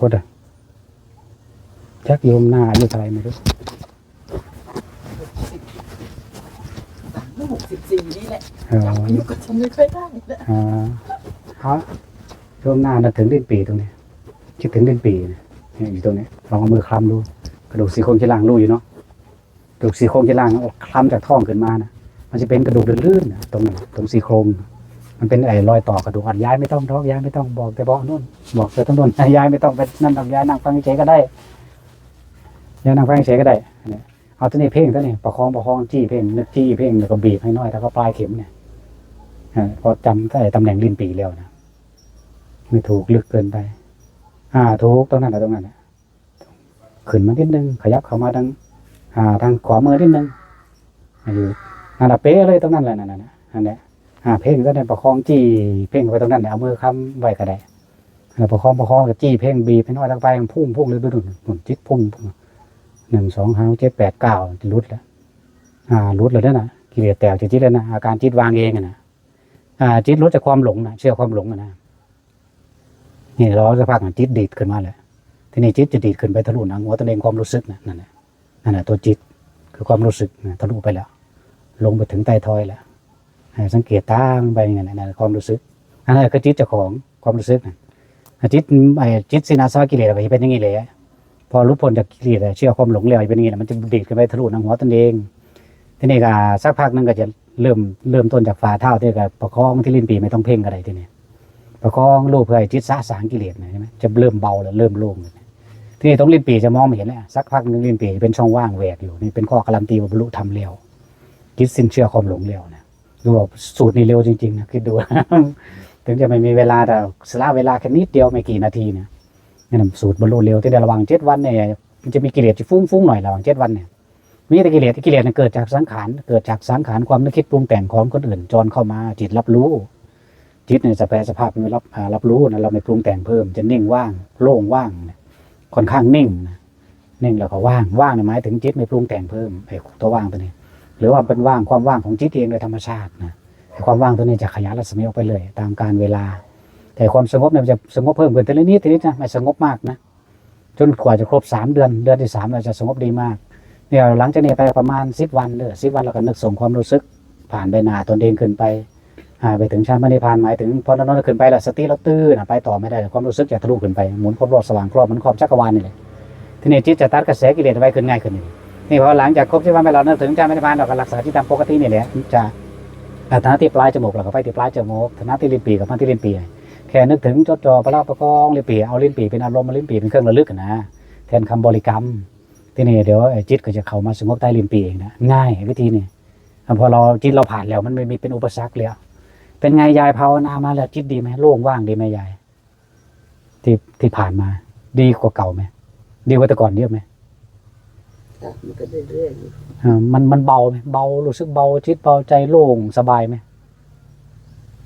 คตอะจักโยมหน้าอายุเท่าไหรไม่รู้สามหกสิบสี่นี่แหละเออจำอายุก็จำไม่ค่อยได้แล้วอ่าเขาโยมหน้าน่ะถึงเดือนปีตรงนี้คิดถึงเดือนปีเนี่ยเนี่ยอยู่ตรงนี้ลองเอามือคลำดูกระดูกซี่โครงชิ้นล่างรู้อยู่เนาะกระดูกซี่โครงชิ้นล่างเอาคลำจากท้องขึ้นมานะมันจะเป็นกระดูกลื่นๆนะตรงนั้นตรงซี่โครง มันเป็นไอ้รอยต่อกระดูกอัดย้ายไม่ต้องท้องย้ายไม่ต้องบอกแต่บอกนู่นบอกแต่ต้องโดนย้ายไม่ต้องไปนั่นต้องย้ายนั่งฟังเฉยก็ได้ย้ายนั่งฟังเฉยก็ได้เนี่เอาตัวนี้เพ่งตัวนี้ประคองประคองจี้เพ่งนึกจี้เพ่งแล้วก็บีบให้น้อยแล้วก็ปลายเข็มเนี่ยพอจำได้ตำแหน่งลิ้นปีแล้วนะไม่ถูกลึกเกินไป อ่าถูกตรงนั้นนะตรงนั้นนะขึ้นมานิดนึงขยับเข้ามาทางอ่าทางขวามือนิดนึงอยู่นั่นแหละเป๊ะเลยตรงนั้นแหละนั่นน่ะนั่นแหละ อ่าเพ่งก็ได้ประคองจี้เพ่งไปตรงนั้นเอามือค้ำไว้ก็ได้แล้วประคองประคองกับจี้เพ่งบีบให้น้อยลงไปมันพุ่งพุ่งเลยไปดุนหมุนจิตพุ่งหนึ่งสองห้าเจ็ดแปดเก้าจะรุดแล้วอ่ารุดเลยนั่นนะกิเลสแตกจากจิตแล้วนะอาการจิตวางเองนะอ่าจิตรุดจากความหลงนะเชื่อความหลงนะนี่เราจะพักจิตดีดขึ้นมาแหละทีนี้จิตจะดีดขึ้นไปทะลุหนังหัวตัวเองความรู้สึกนะนั่นแหละนั่นแหละตัวจิตคือความรู้สึกนะทะลุไปแล้ว ลงไปถึงใต้ทอยแล้ว สังเกตตามไปอย่างนั้นนะความรู้สึกอันนั้นคือจิตเจ้าของความรู้สึกนะจิตไอ้จิตสินาสวะกิเลสก็จะเป็นอย่างนี้เลยพอรู้พ้นจากกิเลสเชื่อความหลงแล้วเป็นอย่างนี้มันจะดีดขึ้นไปทะลุหนังหัวตนเองทีนี้ก็สักพักหนึงก็จะเริ่มเริ่มต้นจากฝ่าเท้าที่ก็ประคองที่ลิ้นปีไม่ต้องเพ่งก็ได้ทีนี้ประคองลูกเพื่อให้จิตสะสางกิเลสนะใช่ไหมจะเริ่มเบาแล้วเริ่มโล่งทีนี้ตรงลิ้นปีจะมองไม่เห็นแล้วสักพักหนึงลิ้นปีเป็นช่องว่างแหวกอยู่นี่เป็นข้อการันตีว่าบรรลุธรรมแล้วจิตสิ้นเชื่อความหลงแล้วนะ ดูบอกสูตรนี้เร็วจริงๆนะคิดดู ถึงจะไม่มีเวลาแต่สละเวลาแค่นิดเดียวไม่กี่นาทีเนี่ยนี่นะสูตรบรรลุเร็วที่ได้ระวังเจ็ดวันเนี่ยมันจะมีกิเลสที่ฟุ้งๆหน่อยระวังเจ็ดวันเนี่ยมีแต่กิเลสที่กิเลสเนี่ยเกิดจากสังขารเกิดจากสังขารความนึกคิดปรุงแต่งของคนอื่นจรเข้ามาจิตรับรู้ จิตเนี่ยจะแปลสภาพเป็นรับรับรู้นะเราไม่ปรุงแต่งเพิ่มจะนิ่งว่างโล่งว่างค่อนข้างนิ่งนะนิ่งแล้วก็ว่างว่างเนี่ยหมายถึงจิตไม่ปรุงแต่งเพิ่มไอ้ตัวว่างตัวนี้ หรือว่าเป็นว่างความว่างของจิตเองโดยธรรมชาตินะความว่างตัวนี้จะขยายรัศมีออกไปเลย ตามการเวลา แต่ความสงบเนี่ยมันจะสงบเพิ่มขึ้นทีละนิดทีละนิดนะไม่สงบมากนะจนกว่าจะครบสามเดือนเดือนที่สามเราจะสงบดีมากเนี่ยหลังจากนี้ไปประมาณสิบวันเด้อสิบวันเราก็นึกส่งความรู้สึก ผ่านไปหนาตนเองขึ้นไปอ่าไปถึงชั้นมรรคผานหมายถึงพอนั้นขึ้นไปแล้วสติเราตื้นไปต่อไม่ได้ความรู้สึกจะทะลุขึ้นไปหมุนครบรอบสว่างครอบเหมันครอบจักรวาลนี่เลยทีนี้จิตจะตัดกระแสกิเลสไว้ขึ้นง่ายขึ้นนี่ นี่พอหลังจากครบที่วันไปเราเนึกถึงจานไม่ได้พานเราก็รักษาที่ตามปกตินี่แหละจะอ่าฐานะที่ปลายจมูกเราก็ไปที่ปลายจมูกฐานะที่ลิ้นปีกับมาที่ลิ้นปีแค่นึกถึงจดจ่อประลาประกองลิ้นปีเอาลิ้นปีเป็นอารมณ์ลิ้นปีเป็นเครื่องระลึกนะแทนคำบริกรรม ที่นี่เดี๋ยวจิตก็จะเข้ามาสงบใต้ลิ้นปีเองนะง่ายวิธีนี่พอเราจิตเราผ่านแล้วมันไม่มีเป็นอุปสรรคแล้วเป็นไงยายภาวนามาแล้วจิตดีไหมโล่งว่างดีไหมยายที่ที่ผ่านมา ดีกว่าเก่าไหมดีกว่าแต่ก่อนเยอะไหม มันก็เรื่อยๆอยู่อ่ามันมันเบาไหมเบารู้สึกเบาจิตเบาใจโล่งสบายไหม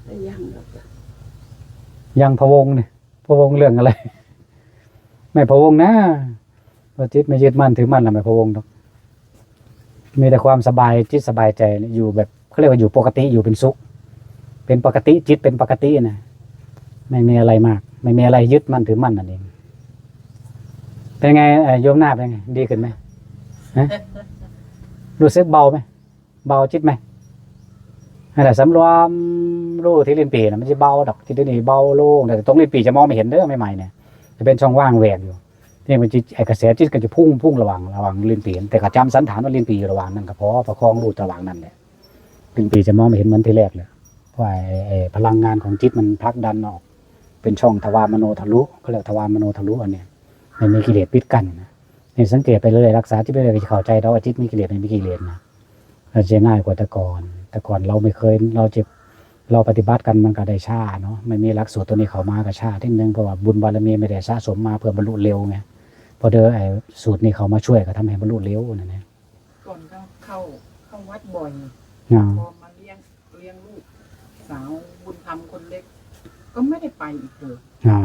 ไม่ยั่งหรอกจ้ะยังพะวงเนี่ยพะวงเรื่องอะไร ไม่พะวงนะว่าจิตไม่ยึดมั่นถือมั่นละไม่พะวงหรอกมีแต่ความสบายจิตสบายใจอยู่แบบเขาเรียกว่าอยู่ปกติอยู่เป็นสุข เป็นปกติจิตเป็นปกตินะไม่มีอะไรมาก ไม่มีอะไรยึดมั่นถือมั่นนั่นเองเป็นไงเอ่อโยมหน้าเป็นไงดีขึ้นไหมฮะ รู้สึกเบาไหมเบาจิตไหมนั่นแหละสำรวมรูที่ลิ้นปีนะมันจะเบาดอกที่นี่เบาโล่งแต่ตรงลิ้นปีจะมองไม่เห็นเด้อใหม่ๆเนี่ยจะเป็นช่องว่างแหวกอยู่นี่มันจะไอกระแสจิตก็จะพุ่งพุ่งระหว่างระหว่างลิ้นปีแต่ก็จำสันฐานว่าลิ้นปีระหว่างนั้นก็พอประคองรูระหว่างนั้นแหละลิ้นปีจะมองไม่เห็นเหมือนที่แรกเลยเพราะไอพลังงานของจิตมันผลักดันออก เป็นช่องทวารมโนทะลุเขาเรียกทวารมโนทะลุอันเนี้ยไม่มีกิเลสปิดกั้นนะ นี่สังเกตไปเลยรักษาจิตไปเลยจะเข้าใจแล้วว่าจิตมีกิเลสไม่มีกิเลสนะเราจะง่ายกว่าแต่ก่อน แต่ก่อนเราไม่เคยเราจะเราปฏิบัติกันมันก็ได้ช้าเนาะไม่มีหลักสูตรตัวนี้เข้ามาก็ช้าทีนึงเพราะว่าบุญบารมีไม่ได้สะสมมาเพื่อบรรลุเร็วไงพอเดอไอ้สูตรนี้เขามาช่วยก็ทำให้บรรลุเร็วนั่นเองก่อนก็เข้าเข้าวัดบ่อยอ่าพอมาเลี้ยงเลี้ยงลูกสาวบุญธรรมคนเล็ก ก็ไม่ได้ไปอีกเลยอ่า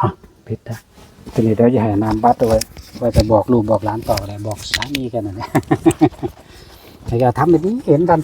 อะพิดนะ ทีนี้เดี๋ยวจะให้นามบัตรเอาไว้ว่าจะบอกลูกบอกหลานต่ออะไรบอกสามีกันนะเนี่ยแต่อย่าทำแบบนี้เห็นกัน